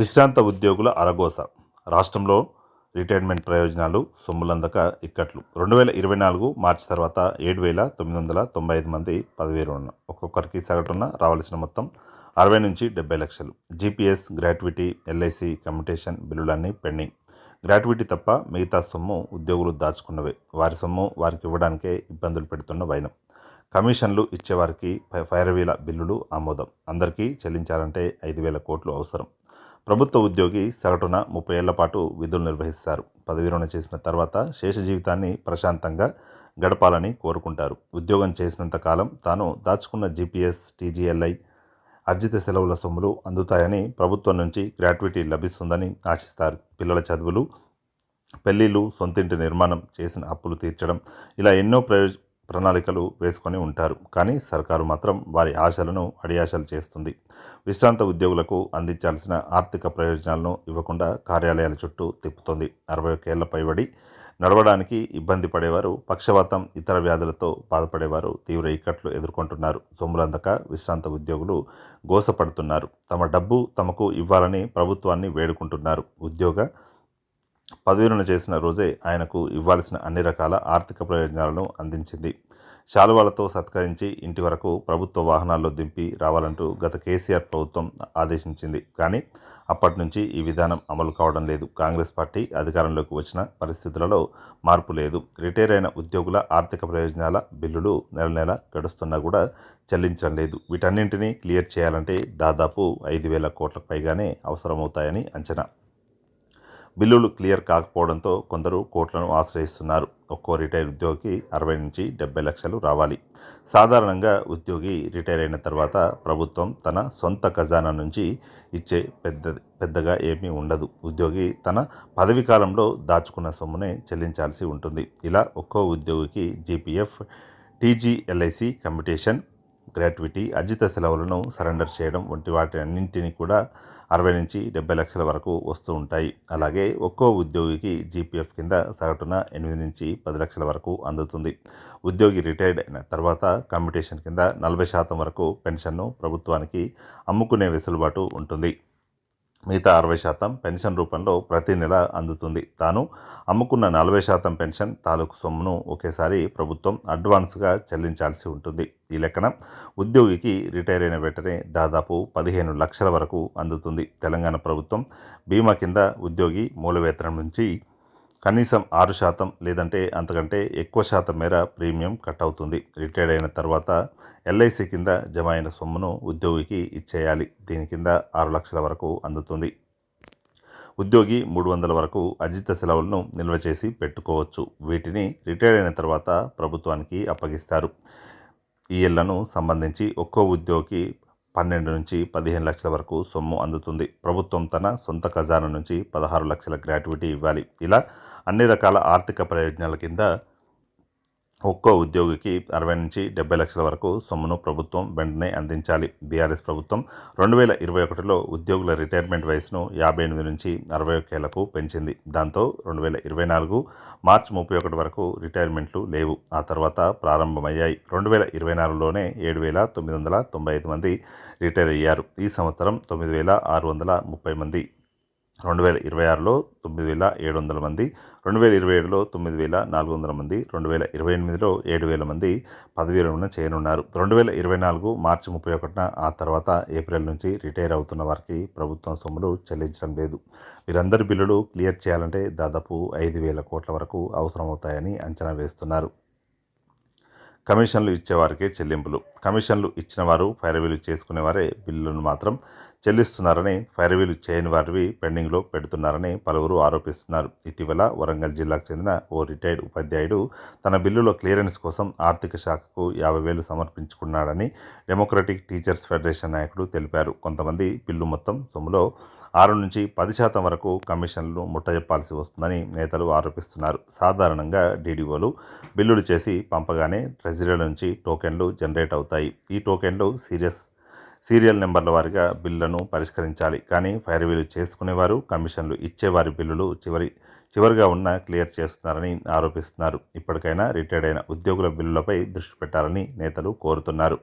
విశ్రాంత ఉద్యోగుల అరగోస. రాష్ట్రంలో రిటైర్మెంట్ ప్రయోజనాలు సొమ్ములందక ఇక్కట్లు. రెండు వేల ఇరవై నాలుగు మార్చి తర్వాత ఏడు వేల తొమ్మిది వందల తొంభై ఐదు మంది పదవీరు ఉన్న ఒక్కొక్కరికి సగటున రావాల్సిన మొత్తం అరవై నుంచి డెబ్బై లక్షలు. జీపీఎస్ గ్రాట్యుటీ ఎల్ఐసి కమ్యూటేషన్ బిల్లులన్నీ పెండింగ్. గ్రాట్యుటీ తప్ప మిగతా సొమ్ము ఉద్యోగులు దాచుకున్నవే. వారి సొమ్ము వారికి ఇవ్వడానికే ఇబ్బందులు పెడుతున్న వైనం. కమిషన్లు ఇచ్చేవారికి ఫైర్ వేల బిల్లులు ఆమోదం. అందరికీ చెల్లించాలంటే ఐదు వేల కోట్లు అవసరం. ప్రభుత్వ ఉద్యోగి సగటున ముప్పై ఏళ్ళ పాటు విధులు నిర్వహిస్తారు. పదవి విరమణ చేసిన తర్వాత శేష జీవితాన్ని ప్రశాంతంగా గడపాలని కోరుకుంటారు. ఉద్యోగం చేసినంత కాలం తాను దాచుకున్న జీపీఎస్ టీజీఎల్ఐ అర్జిత సెలవుల సొమ్ములు అందుతాయని ప్రభుత్వం నుంచి గ్రాట్యుటీ లభిస్తుందని ఆశిస్తారు. పిల్లల చదువులు పెళ్ళిళ్ళు సొంతింటి నిర్మాణం చేసిన అప్పులు తీర్చడం ఇలా ఎన్నో ప్రయోజ ప్రణాళికలు వేసుకొని ఉంటారు. కానీ సర్కారు మాత్రం వారి ఆశలను అడియాశలు చేస్తుంది. విశ్రాంత ఉద్యోగులకు అందించాల్సిన ఆర్థిక ప్రయోజనాలను ఇవ్వకుండా కార్యాలయాల చుట్టూ తిప్పుతోంది. అరవై ఒకేళ్ళ పైబడి నడవడానికి ఇబ్బంది పడేవారు పక్షవాతం ఇతర వ్యాధులతో బాధపడేవారు తీవ్ర ఇక్కట్లు ఎదుర్కొంటున్నారు. సొమ్ములందక విశ్రాంత ఉద్యోగులు గోసపడుతున్నారు. తమ డబ్బు తమకు ఇవ్వాలని ప్రభుత్వాన్ని వేడుకుంటున్నారు. ఉద్యోగ పదవీలను చేసిన రోజే ఆయనకు ఇవ్వాల్సిన అన్ని రకాల ఆర్థిక ప్రయోజనాలను అందించింది. శాలువాలతో సత్కరించి ఇంటి వరకు ప్రభుత్వ వాహనాల్లో దింపి రావాలంటూ గత కేసీఆర్ ప్రభుత్వం ఆదేశించింది. కానీ అప్పటి నుంచి ఈ విధానం అమలు కావడం లేదు. కాంగ్రెస్ పార్టీ అధికారంలోకి వచ్చిన పరిస్థితులలో మార్పు లేదు. రిటైర్ అయిన ఉద్యోగుల ఆర్థిక ప్రయోజనాల బిల్లులు నెల నెల గడుస్తున్నా కూడా చెల్లించడం లేదు. వీటన్నింటినీ క్లియర్ చేయాలంటే దాదాపు ఐదు వేల కోట్లకు పైగానే అవసరమవుతాయని అంచనా. బిల్లులు క్లియర్ కాకపోవడంతో కొందరు కోర్టులను ఆశ్రయిస్తున్నారు. ఒక్కో రిటైర్ ఉద్యోగికి అరవై నుంచి డెబ్బై లక్షలు రావాలి. సాధారణంగా ఉద్యోగి రిటైర్ అయిన తర్వాత ప్రభుత్వం తన సొంత ఖజానా నుంచి ఇచ్చే పెద్ద పెద్దగా ఏమీ ఉండదు. ఉద్యోగి తన పదవి కాలంలో దాచుకున్న సొమ్మునే చెల్లించాల్సి ఉంటుంది. ఇలా ఒక్కో ఉద్యోగికి జీపీఎఫ్ టీజీఎల్ఐసి కమ్యూటేషన్ గ్రాట్యుటీ అజిత సెలవులను సరెండర్ చేయడం వంటి వాటి అన్నింటినీ కూడా అరవై నుంచి డెబ్బై లక్షల వరకు వస్తూ ఉంటాయి. అలాగే ఒక్కో ఉద్యోగికి జీపీఎఫ్ కింద సగటున ఎనిమిది నుంచి పది లక్షల వరకు అందుతుంది. ఉద్యోగి రిటైర్డ్ అయిన తర్వాత కమ్యూటేషన్ కింద నలభై శాతం వరకు పెన్షన్ను ప్రభుత్వానికి అమ్ముకునే వెసులుబాటు ఉంటుంది. మిగతా అరవై శాతం పెన్షన్ రూపంలో ప్రతి నెల అందుతుంది. తాను అమ్ముకున్న నలభై శాతం పెన్షన్ తాలూకు సొమ్మును ఒకేసారి ప్రభుత్వం అడ్వాన్స్గా చెల్లించాల్సి ఉంటుంది. ఈ లెక్కన ఉద్యోగికి రిటైర్ అయిన వెంటనే దాదాపు పదిహేను లక్షల వరకు అందుతుంది. తెలంగాణ ప్రభుత్వం బీమా కింద ఉద్యోగి మూల వేతనం నుంచి కనీసం ఆరు శాతం లేదంటే అంతకంటే ఎక్కువ శాతం మేర ప్రీమియం కట్ అవుతుంది. రిటైర్ అయిన తర్వాత ఎల్ఐసి కింద జమ అయిన సొమ్మును ఉద్యోగికి ఇచ్చేయాలి. దీని కింద ఆరు లక్షల వరకు అందుతుంది. ఉద్యోగి మూడు వందల వరకు అజిత సెలవులను నిల్వ చేసి పెట్టుకోవచ్చు. వీటిని రిటైర్ అయిన తర్వాత ప్రభుత్వానికి అప్పగిస్తారు. ఈ ఇళ్ళను సంబంధించి ఒక్కో ఉద్యోగికి పన్నెండు నుంచి పదిహేను లక్షల వరకు సొమ్ము అందుతుంది. ప్రభుత్వం తన సొంత ఖజానా నుంచి పదహారు లక్షల గ్రాట్యుటీ ఇవ్వాలి. ఇలా అన్ని రకాల ఆర్థిక ప్రయోజనాల కింద ఒక్కో ఉద్యోగికి అరవై నుంచి డెబ్బై లక్షల వరకు సొమ్మును ప్రభుత్వం వెంటనే అందించాలి. బీఆర్ఎస్ ప్రభుత్వం రెండు వేల ఇరవై ఒకటిలో ఉద్యోగుల రిటైర్మెంట్ వయసును యాభై ఎనిమిది నుంచి అరవై ఒకేళ్ళకు పెంచింది. దాంతో రెండు వేల ఇరవై నాలుగు మార్చి ముప్పై ఒకటి వరకు రిటైర్మెంట్లు లేవు. ఆ తర్వాత ప్రారంభమయ్యాయి. రెండు వేల ఇరవై నాలుగులోనే ఏడు వేల తొమ్మిది వందల తొంభై ఐదు మంది రిటైర్ అయ్యారు. ఈ సంవత్సరం తొమ్మిది వేల ఆరు వందల ముప్పై మంది. రెండు వేల ఇరవై ఆరులో తొమ్మిది వేల ఏడు వందల మంది రెండు వేల ఇరవై ఏడులో తొమ్మిది వేల నాలుగు వందల మంది రెండు వేల ఇరవై ఎనిమిదిలో ఏడు వేల మంది పదవీలను చేయనున్నారు రెండు వేల ఇరవై నాలుగు మార్చి ముప్పై ఒకటిన ఆ తర్వాత ఏప్రిల్ నుంచి రిటైర్ అవుతున్న వారికి ప్రభుత్వం సొమ్ములు చెల్లించడం లేదు. వీరందరి బిల్లులు క్లియర్ చేయాలంటే దాదాపు ఐదు వేల కోట్ల వరకు అవసరమవుతాయని అంచనా వేస్తున్నారు. కమిషన్లు ఇచ్చేవారికే చెల్లింపులు. కమిషన్లు ఇచ్చిన వారు ఫైరవీలు చేసుకునేవారే బిల్లులను మాత్రం చెల్లిస్తున్నారని ఫైరవీలు చేయని వారివి పెండింగ్లో పెడుతున్నారని పలువురు ఆరోపిస్తున్నారు. ఇటీవల వరంగల్ జిల్లాకు చెందిన ఓ రిటైర్డ్ ఉపాధ్యాయుడు తన బిల్లులో క్లియరెన్స్ కోసం ఆర్థిక శాఖకు యాభై వేలు సమర్పించుకున్నాడని డెమోక్రటిక్ టీచర్స్ ఫెడరేషన్ నాయకుడు తెలిపారు. కొంతమంది బిల్లు మొత్తం సొమ్ములో ఆరు నుంచి పది శాతం వరకు కమిషన్లు ముట్టజెప్పాల్సి వస్తుందని నేతలు ఆరోపిస్తున్నారు. సాధారణంగా డీడీఓలు బిల్లులు చేసి పంపగానే ట్రెజరీల నుంచి టోకెన్లు జనరేట్ అవుతాయి. ఈ టోకెన్లు సీరియస్ సీరియల్ నెంబర్ల వారిగా బిల్లులను పరిష్కరించాలి. కానీ ఫైర్వీలు చేసుకునేవారు కమిషన్లు ఇచ్చేవారి బిల్లులు చివరి చివరిగా ఉన్న క్లియర్ చేస్తున్నారని ఆరోపిస్తున్నారు. ఇప్పటికైనా రిటైర్డ్ అయిన ఉద్యోగుల బిల్లులపై దృష్టి పెట్టాలని నేతలు కోరుతున్నారు.